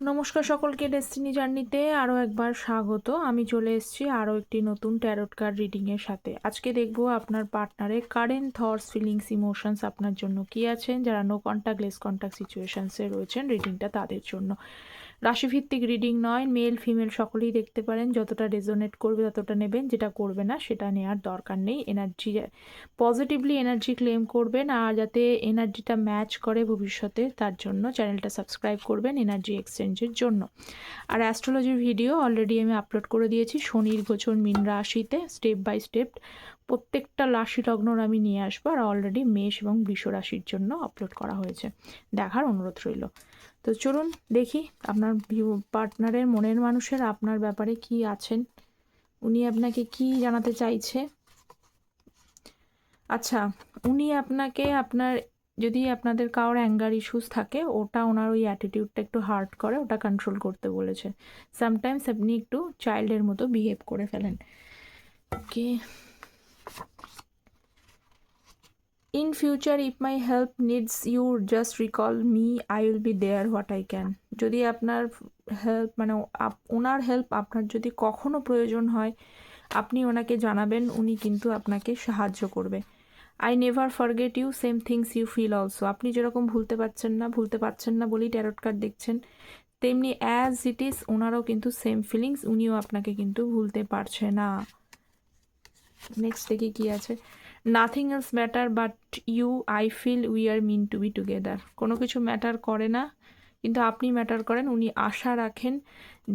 নমস্কার সকলকে ডেস্টিনি জার্নিতে আরও একবার স্বাগত। আমি চলে এসেছি আরও একটি নতুন ট্যারোট কার্ড রিডিংয়ের সাথে। আজকে দেখব আপনার পার্টনারে কারেন্ট থটস ফিলিংস ইমোশনস আপনার জন্য কি আছেন যারা নো কন্ট্যাক্ট লেস কন্ট্যাক্ট সিচুয়েশানসে রয়েছেন রিডিংটা তাদের জন্য। রাশিভিত্তিক রিডিং নয় মেল ফিমেল সকলেই দেখতে পারেন। যতটা রেজোনেট করবে ততটা নেবেন, যেটা করবে না সেটা নেওয়ার দরকার নেই। এনার্জি পজিটিভলি এনার্জি ক্লেম করবেন আর যাতে এনার্জিটা ম্যাচ করে ভবিষ্যতে, তার জন্য চ্যানেলটা সাবস্ক্রাইব করবেন এনার্জি এক্সচেঞ্জের জন্য। আর অ্যাস্ট্রোলজির ভিডিও অলরেডি আমি আপলোড করে দিয়েছি। শনির গোচর মিন রাশিতে স্টেপ বাই স্টেপ প্রত্যেকটা রাশি লগ্নর আমি নিয়ে আসব। আর অলরেডি মেষ এবং বৃষ রাশির জন্য আপলোড করা হয়েছে। দেখার অনুরোধ রইল। তো চলুন দেখি আপনার পার্টনারের মনের মানুষের আপনার ব্যাপারে কি আছেন? উনি আপনাকে কি জানাতে চাইছে? আচ্ছা উনি আপনাকে আপনার, যদি আপনাদের কারোর অ্যাঙ্গার ইস্যুস থাকে, ওটা ওনার ওই অ্যাটিটিউডটা একটু হার্ড করে, ওটা কন্ট্রোল করতে বলেছে। সামটাইমস আপনি একটু চাইল্ডের মতো বিহেভ করে ফেলেন। Okay in future if my help needs you just recall me I will be there what I can যদি আপনার হেল্প মানে ওনার হেল্প আপনার যদি কখনো প্রয়োজন হয়, আপনি ওনাকে জানাবেন, উনি কিন্তু আপনাকে সাহায্য করবে। I never forget you same things you feel also আপনি যেরকম ভুলতে পারছেন না, ভুলতে পারছেন না বলেই ট্যারট কার্ড দেখছেন, তেমনি অ্যাজ ইট ইজ ওনারও কিন্তু সেম ফিলিংস উনিও আপনাকে কিন্তু ভুলতে পারছে না। নেক্সট দেখি কী আছে। Nothing else matter but you I feel we are meant to be together কোনো কিছু ম্যাটার করে না, কিন্তু আপনি ম্যাটার করেন, উনি আশা রাখেন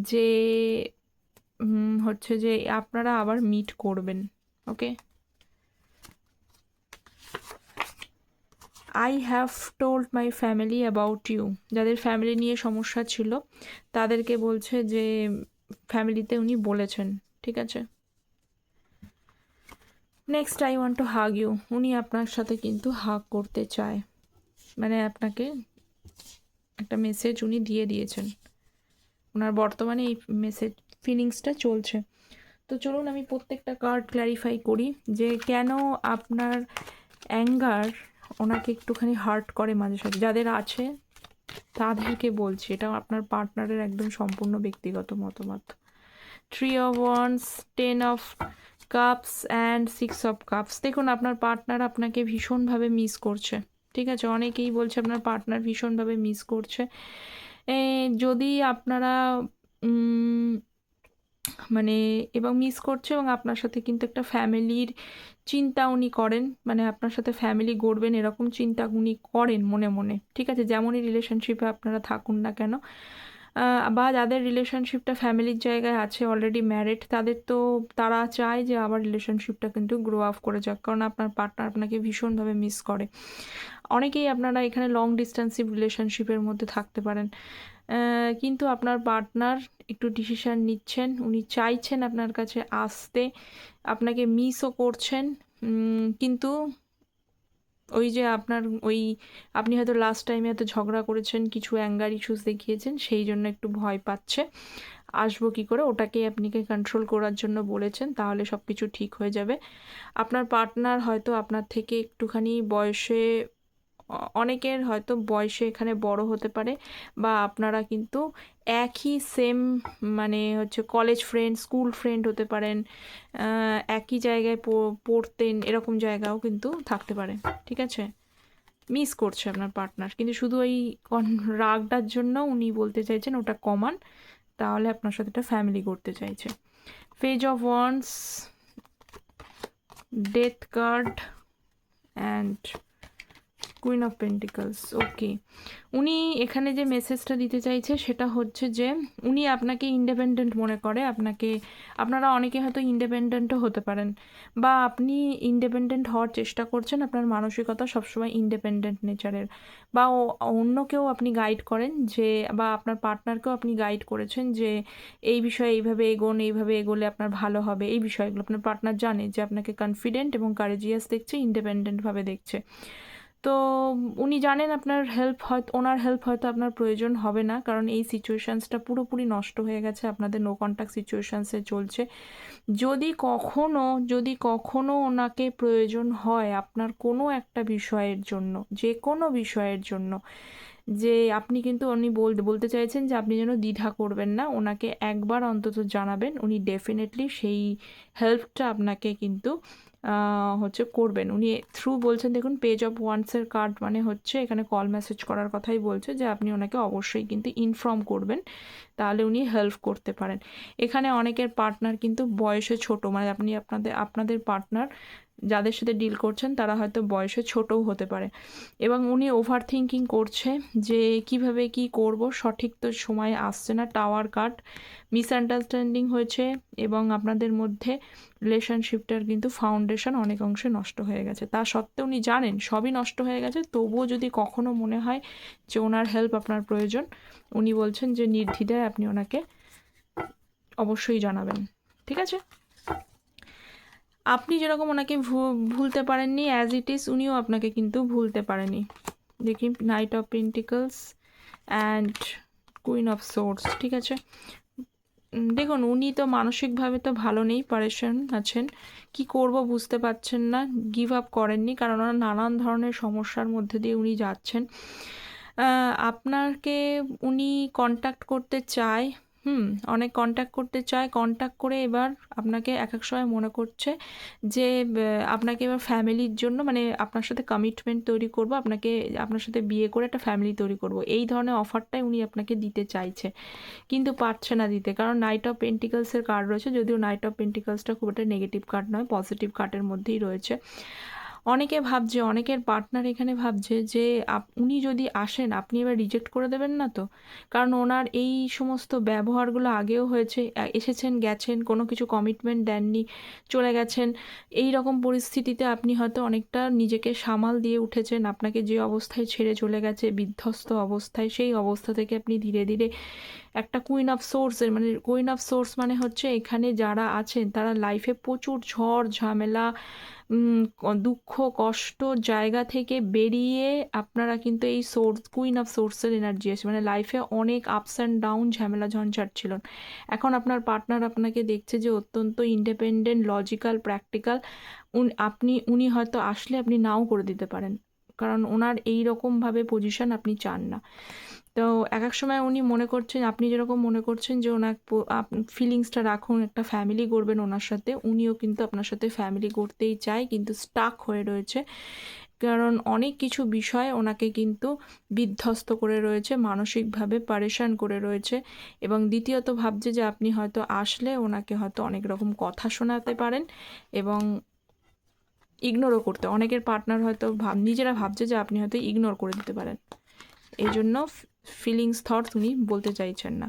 যে হচ্ছে যে আপনারা আবার মিট করবেন okay I have told my family about you যাদের ফ্যামিলি নিয়ে সমস্যা ছিল, তাদেরকে বলছে যে ফ্যামিলিতে উনি বলেছেন, ঠিক আছে? Next I want to hug you উনি আপনার সাথে কিন্তু হাগ করতে চায়। মানে আপনাকে একটা মেসেজ উনি দিয়ে দিয়েছেন। ওনার বর্তমানে এই মেসেজ ফিলিংসটা চলছে। তো চলুন আমি প্রত্যেকটা কার্ড ক্ল্যারিফাই করি যে কেন আপনার অ্যাঙ্গার ওনাকে একটুখানি হার্ট করে মাঝে সাঝে। যাদের আছে, তাদেরকে বলছি। এটা আপনার পার্টনারের একদম সম্পূর্ণ ব্যক্তিগত মতামত। Three of wands ten of cups and six of cups দেখুন, আপনার পার্টনার আপনাকে ভীষণভাবে মিস করছে। ঠিক আছে, অনেকেই বলছে আপনার পার্টনার ভীষণভাবে মিস করছে। যদি আপনারা মানে এবং মিস করছে এবং আপনার সাথে কিন্তু একটা ফ্যামিলির চিন্তা উনি করেন মানে আপনার সাথে ফ্যামিলি গড়বেন, এরকম চিন্তা উনি করেন মনে মনে। ঠিক আছে, যেমনই রিলেশনশিপে আপনারা থাকুন না কেন। বা যাদের রিলেশনশিপটা ফ্যামিলির জায়গায় আছে অলরেডি ম্যারিড তাদের তো তারা চায় যে আবার রিলেশনশিপটা কিন্তু গ্রো আপ করে যাক, কারণ আপনার পার্টনার আপনাকে ভীষণভাবে মিস করে। অনেকেই আপনারা এখানে লং ডিস্টেন্সিভ রিলেশনশিপের মধ্যে থাকতে পারেন। কিন্তু আপনার পার্টনার একটু ডিসিশান নিচ্ছেন, উনি চাইছেন আপনার কাছে আসতে, আপনাকে মিসও করছেন কিন্তু ওই যে আপনার ওই, আপনি হয়তো লাস্ট টাইমে এত ঝগড়া করেছেন, কিছু অ্যাঙ্গার ইস্যুস দেখিয়েছেন, সেই জন্য একটু ভয় পাচ্ছে। আসব কী করে? ওটাকে আপনিকে কন্ট্রোল করার জন্য বলেছেন, তাহলে সব কিছু ঠিক হয়ে যাবে। আপনার পার্টনার হয়তো আপনার থেকে একটুখানি বয়সে অনেকের হয়তো বয়সে এখানে বড় হতে পারে বা আপনারা কিন্তু একই সেম মানে হচ্ছে কলেজ ফ্রেন্ড স্কুল ফ্রেন্ড হতে পারেন একই জায়গায় পড়তেন, এরকম জায়গাও কিন্তু থাকতে পারে, ঠিক আছে? মিস করছে আপনার পার্টনার কিন্তু শুধু ওই রাগটার জন্য উনি বলতে চাইছেন ওটা কমান, তাহলে আপনার সাথে একটা ফ্যামিলি করতে চাইছে। Page of wands death card and queen of pentacles okay উনি এখানে যে মেসেজটা দিতে চাইছে, সেটা হচ্ছে যে, উনি আপনাকে ইন্ডিপেন্ডেন্ট মনে করে। আপনাকে, আপনারা অনেকে হয়তো ইন্ডিপেন্ডেন্টও হতে পারেন। বা আপনি ইন্ডিপেন্ডেন্ট হওয়ার চেষ্টা করছেন, আপনার মানসিকতা সবসময় ইন্ডিপেন্ডেন্ট নেচারের বা অন্যকেও আপনি গাইড করেন যে, বা আপনার পার্টনারকেও আপনি গাইড করেছেন যে, এই বিষয়ে এইভাবে এগোন, এইভাবে এগোলে আপনার ভালো হবে। এই বিষয়গুলো আপনার পার্টনার জানে যে, আপনাকে কনফিডেন্ট এবং কারেজিয়াস দেখছে ইন্ডিপেন্ডেন্টভাবে দেখছে। তো উনি জানেন আপনার হেল্প হয়তো, ওনার হেল্প হয়তো আপনার প্রয়োজন হবে না, কারণ এই সিচুয়েশানসটা পুরোপুরি নষ্ট হয়ে গেছে, আপনাদের নো কন্ট্যাক্ট সিচুয়েশানসে চলছে। যদি কখনো যদি কখনো ওনাকে প্রয়োজন হয় আপনার কোনো একটা বিষয়ের জন্য, যে কোনো বিষয়ের জন্য, যে আপনি কিন্তু উনি বল, বলতে চাইছেন যে আপনি যেন দ্বিধা করবেন না, ওনাকে একবার অন্তত জানাবেন, উনি ডেফিনেটলি সেই হেল্পটা আপনাকে কিন্তু হচ্ছে করবেন। উনি থ্রু বলছেন, দেখুন পেজ অফ ওয়ান্সের কার্ড মানে হচ্ছে এখানে কল মেসেজ করার কথাই বলছে যে আপনি ওনাকে অবশ্যই কিন্তু ইনফর্ম করবেন, তাহলে উনি হেল্প করতে পারেন। এখানে অনেকের পার্টনার কিন্তু বয়সে ছোট মানে আপনি আপনাদের আপনাদের পার্টনার যাদের সাথে ডিল করছেন, তারা হয়তো বয়সে ছোটও হতে পারে। এবং উনি ওভার থিঙ্কিং করছে যে কীভাবে কি করব, সঠিক তো সময় আসছে না টাওয়ার কাট মিসআন্ডারস্ট্যান্ডিং হয়েছে এবং আপনাদের মধ্যে রিলেশনশিপটার কিন্তু ফাউন্ডেশন অনেক অংশে নষ্ট হয়ে গেছে। তা সত্ত্বেও উনি জানেন, সবই নষ্ট হয়ে গেছে। তবুও যদি কখনো মনে হয় যে ওনার হেল্প আপনার প্রয়োজন, উনি বলছেন যে নির্দ্বিধায় আপনি ওনাকে অবশ্যই জানাবেন। ঠিক আছে? আপনি যেরকম ওনাকে ভুলতে পারেননি অ্যাজ ইট ইজ উনিও আপনাকে কিন্তু ভুলতে পারেনি। দেখি knight of pentacles and queen of swords ঠিক আছে? দেখুন, উনি তো মানসিকভাবে তো ভালো নেই, পারেশন আছেন। কি করব বুঝতে পারছেন না গিভ আপ করেননি, কারণ ওনার নানান ধরনের সমস্যার মধ্যে দিয়ে উনি যাচ্ছেন। আপনাকে উনি কন্ট্যাক্ট করতে চায় হুম, অনেক কন্ট্যাক্ট করতে চায়। কন্ট্যাক্ট করে এবার আপনাকে এক এক সময় মনে করছে যে আপনাকে এবার ফ্যামিলির জন্য মানে আপনার সাথে কমিটমেন্ট তৈরি করব, আপনাকে, আপনার সাথে বিয়ে করে একটা ফ্যামিলি তৈরি করব। এই ধরনের অফারটাই উনি আপনাকে দিতে চাইছে। কিন্তু পারছে না দিতে। কারণ নাইট অফ পেন্টিকলসের কার্ড রয়েছে, যদিও নাইট অফ পেন্টিকলসটা খুব একটা নেগেটিভ কার্ড নয় পজিটিভ কার্ডের মধ্যেই রয়েছে। অনেকে ভাবছে, অনেকের পার্টনার এখানে ভাবছে যে উনি যদি আসেন, আপনি এবার রিজেক্ট করে দেবেন না তো? কারণ ওনার এই সমস্ত ব্যবহারগুলো আগেও হয়েছে এসেছেন, গেছেন, কোনো কিছু কমিটমেন্ট দেননি, চলে গেছেন। এই রকম পরিস্থিতিতে আপনি হয়তো অনেকটা নিজেকে সামাল দিয়ে উঠেছেন, আপনাকে যে অবস্থায় ছেড়ে চলে গেছে, বিধ্বস্ত অবস্থায়, সেই অবস্থা থেকে আপনি ধীরে ধীরে একটা কুইন অফ সোর্সের মানে কুইন অফ সোর্স মানে হচ্ছে এখানে যারা আছেন, তারা লাইফে প্রচুর ঝড়, ঝামেলা দুঃখ, কষ্ট জায়গা থেকে বেরিয়ে আপনারা কিন্তু এই সোর্স কুইন অফ সোর্সের এনার্জি আছে মানে লাইফে অনেক আপস অ্যান্ড ডাউন ঝামেলা, ঝঞ্ঝাট ছিল। এখন আপনার পার্টনার আপনাকে দেখছে যে অত্যন্ত ইন্ডিপেন্ডেন্ট লজিক্যাল প্র্যাকটিক্যাল আপনি, উনি হয়তো আসলে আপনি নাও করে দিতে পারেন। কারণ ওনার এই রকমভাবে পজিশন আপনি চান না। তো এক এক সময় উনি মনে করছেন, আপনি যেরকম মনে করছেন যে ওনার ফিলিংসটা রাখুন, একটা ফ্যামিলি গড়বেন ওনার সাথে, উনিও কিন্তু আপনার সাথে ফ্যামিলি গড়তেই চায়, কিন্তু স্টাক হয়ে রয়েছে। কারণ অনেক কিছু বিষয় ওনাকে কিন্তু বিধ্বস্ত করে রয়েছে, মানসিকভাবে পারেশান করে রয়েছে এবং দ্বিতীয়ত ভাবছে যে আপনি হয়তো আসলে ওনাকে হয়তো অনেক রকম কথা শোনাতে পারেন এবং ইগনোরও করতে, অনেকের পার্টনার হয়তো ভাব, নিজেরা ভাবছে যে আপনি হয়তো ইগনোর করে দিতে পারেন। এই জন্য ফিলিংস থট উনি বলতে চাইছেন না।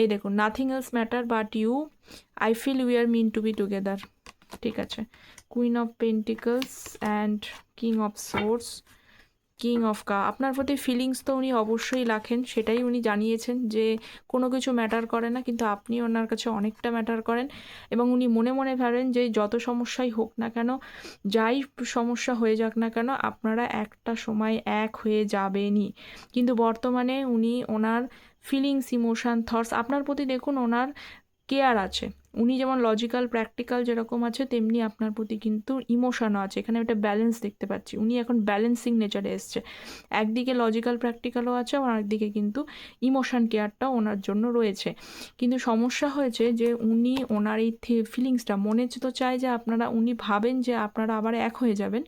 এই দেখুন nothing else matter but you I feel we are meant to be together ঠিক আছে? Queen of pentacles and king of swords king of কা আপনার প্রতি ফিলিংস তো উনি অবশ্যই রাখেন, সেটাই উনি জানিয়েছেন যে কোনো কিছু ম্যাটার করে না, কিন্তু আপনি ওনার কাছে অনেকটা ম্যাটার করেন এবং উনি মনে মনে ভাবেন যে যত সমস্যাই হোক না কেন, যাই সমস্যা হয়ে যাক না কেন, আপনারা একটা সময় এক হয়ে যাবেনই। কিন্তু বর্তমানে উনি ওনার ফিলিংস ইমোশান থটস আপনার প্রতি দেখুন ওনার কেয়ার আছে। উনি যেমন লজিক্যাল প্র্যাকটিক্যাল যেরকম আছে, তেমনি আপনার প্রতি কিন্তু ইমোশনও আছে। এখানে একটা ব্যালেন্স দেখতে পাচ্ছি। উনি এখন ব্যালেন্সিং নেচারে এসছে। একদিকে লজিক্যাল প্র্যাকটিক্যালও আছে আর একদিকে কিন্তু ইমোশন কেয়ারটাও ওনার জন্য রয়েছে। কিন্তু সমস্যা হয়েছে যে উনি ওনার এই ফিলিংসটা মনে তো চায় যে আপনারা, উনি ভাবেন যে আপনারা আবার এক হয়ে যাবেন,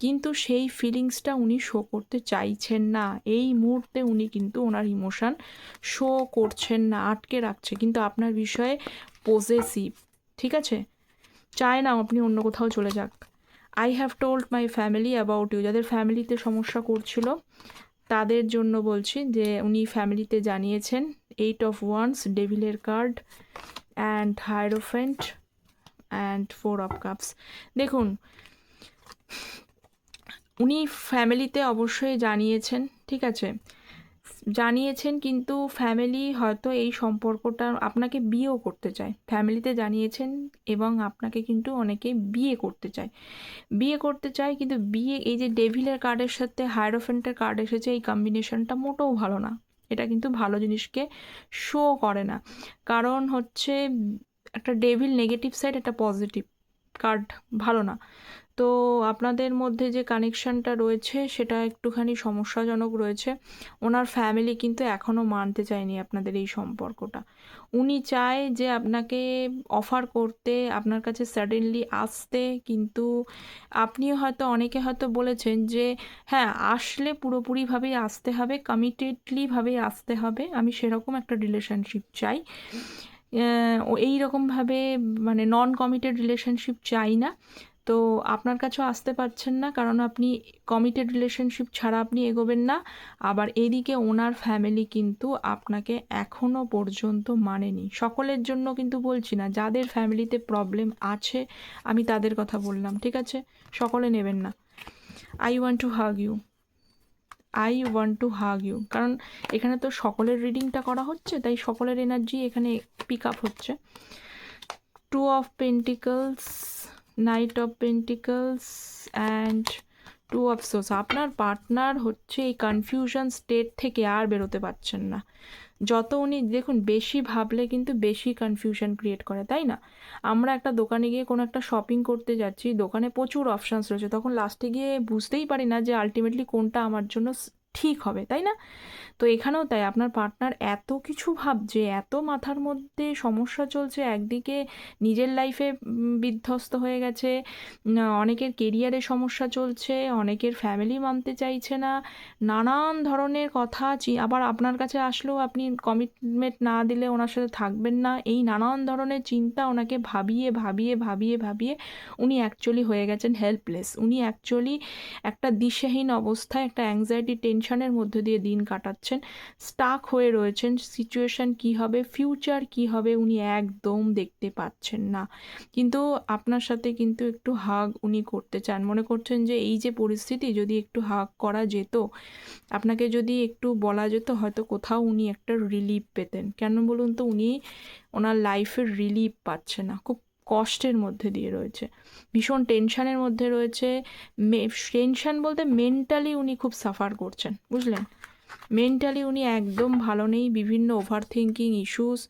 কিন্তু সেই ফিলিংসটা উনি শো করতে চাইছেন না। এই মুহূর্তে উনি কিন্তু ওনার ইমোশান শো করছেন না, আটকে রাখছে। কিন্তু আপনার বিষয়ে পজেসিভ ঠিক আছে? চায় না আপনি অন্য কোথাও চলে যাক। I have told my family about you যাদের ফ্যামিলিতে সমস্যা করছিল, তাদের জন্য বলছি যে, উনি ফ্যামিলিতে জানিয়েছেন eight of wands ডেভিলের card and hierophant and four of cups দেখুন, উনি ফ্যামিলিতে অবশ্যই জানিয়েছেন, ঠিক আছে? জানিয়েছেন কিন্তু ফ্যামিলি হয়তো এই সম্পর্কটা আপনাকে বিয়েও করতে চায়। ফ্যামিলিতে জানিয়েছেন এবং আপনাকে কিন্তু অনেকে বিয়ে করতে চায়। বিয়ে করতে চায় কিন্তু বিয়ে, এই যে ডেভিলের কার্ডের সাথে হায়ারোফেন্টের কার্ড এসেছে, এই কম্বিনেশনটা মোটেও ভালো না। এটা কিন্তু ভালো জিনিসকে শো করে না। কারণ হচ্ছে একটা ডেভিল নেগেটিভ সাইড একটা পজিটিভ কার্ড ভালো না। তো আপনাদের মধ্যে যে কানেকশনটা রয়েছে, সেটা একটুখানি সমস্যাজনক রয়েছে। ওনার ফ্যামিলি কিন্তু এখনও মানতে চায়নি আপনাদের এই সম্পর্কটা। উনি চায় যে আপনাকে অফার করতে, আপনার কাছে সাডেনলি আসতে, কিন্তু আপনিও হয়তো, অনেকে হয়তো বলেছেন যে হ্যাঁ আসলে পুরোপুরিভাবেই আসতে হবে কমিটেডলিভাবেই আসতে হবে। আমি সেরকম একটা রিলেশনশিপ চাই। এই রকমভাবে মানে নন কমিটেড রিলেশনশিপ চাই না। তো আপনার কাছেও আসতে পারছেন না, কারণ আপনি কমিটেড রিলেশনশিপ ছাড়া আপনি এগোবেন না। আবার এদিকে ওনার ফ্যামিলি কিন্তু আপনাকে এখনও পর্যন্ত মানেনি। সকলের জন্য কিন্তু বলছি না, যাদের ফ্যামিলিতে প্রবলেম আছে, আমি তাদের কথা বললাম, ঠিক আছে? সকলে নেবেন না। I want to hug you I want to hug you কারণ এখানে তো সকলের রিডিংটা করা হচ্ছে, তাই সকলের এনার্জি এখানে পিক আপ হচ্ছে। Two of pentacles knight of pentacles and two of sows আপনার পার্টনার হচ্ছে এই কনফিউশন স্টেট থেকে আর বেরোতে পারছেন না। যত উনি, দেখুন, বেশি ভাবলে কিন্তু বেশি কনফিউশন ক্রিয়েট করে, তাই না? আমরা একটা দোকানে গিয়ে কোনো একটা শপিং করতে যাচ্ছি, দোকানে প্রচুর অপশানস রয়েছে। তখন লাস্টে গিয়ে বুঝতেই পারি না যে আলটিমেটলি কোনটা আমার জন্য ঠিক হবে, তাই না? তো এখানেও তাই, আপনার পার্টনার এত কিছু ভাবছে, এত মাথার মধ্যে সমস্যা চলছে, একদিকে নিজের লাইফে বিধ্বস্ত হয়ে গেছে অনেকের কেরিয়ারে সমস্যা চলছে, অনেকের ফ্যামিলি মানতে চাইছে না, নানান ধরনের কথা আবার আপনার কাছে আসলেও আপনি কমিটমেন্ট না দিলে ওনার সাথে থাকবেন না, এই নানান ধরনের চিন্তা ওনাকে ভাবিয়ে ভাবিয়ে ভাবিয়ে ভাবিয়ে উনি অ্যাকচুয়ালি হয়ে গেছেন হেল্পলেস উনি অ্যাকচুয়ালি একটা দিশেহীন অবস্থায়, একটা অ্যাংজাইটি টেনশনের মধ্যে দিয়ে দিন কাটাচ্ছেন। স্টাক হয়ে রয়েছেন। সিচুয়েশন কি হবে? ফিউচার কি হবে? উনি একদম দেখতে পাচ্ছেন না। কিন্তু আপনার সাথে কিন্তু একটু হাগ উনি করতে চান। মনে করছেন যে এই যে পরিস্থিতি যদি একটু হাগ করা যেত, আপনাকে যদি একটু বলা যেত, হয়তো কোথাও উনি একটা রিলিফ পেতেন। কেন বলুন তো, উনি ওনার লাইফের রিলিফ পাচ্ছে না। খুব কষ্টের মধ্যে দিয়ে রয়েছে। ভীষণ টেনশানের মধ্যে রয়েছে। টেনশান বলতে মেন্টালি উনি খুব সাফার করছেন, বুঝলেন? মেন্টালি উনি একদম ভালো নেই। বিভিন্ন ওভার থিঙ্কিং ইস্যুস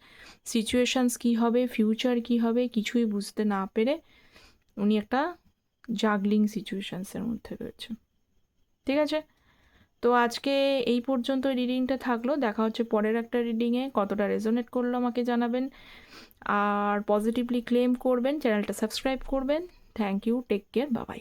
সিচুয়েশানস কী হবে ফিউচার কী হবে, কিছুই বুঝতে না পেরে উনি একটা জাগলিং সিচুয়েশানসের মধ্যে রয়েছে ঠিক আছে? তো আজকে এই পর্যন্ত রিডিংটা থাকল। দেখা হচ্ছে পরের একটা রিডিংয়ে কতটা রেজোনেট করল আমাকে জানাবেন। আর পজিটিভলি ক্লেম করবেন। চ্যানেলটা সাবস্ক্রাইব করবেন। থ্যাংক ইউ টেক কেয়ার বাবাই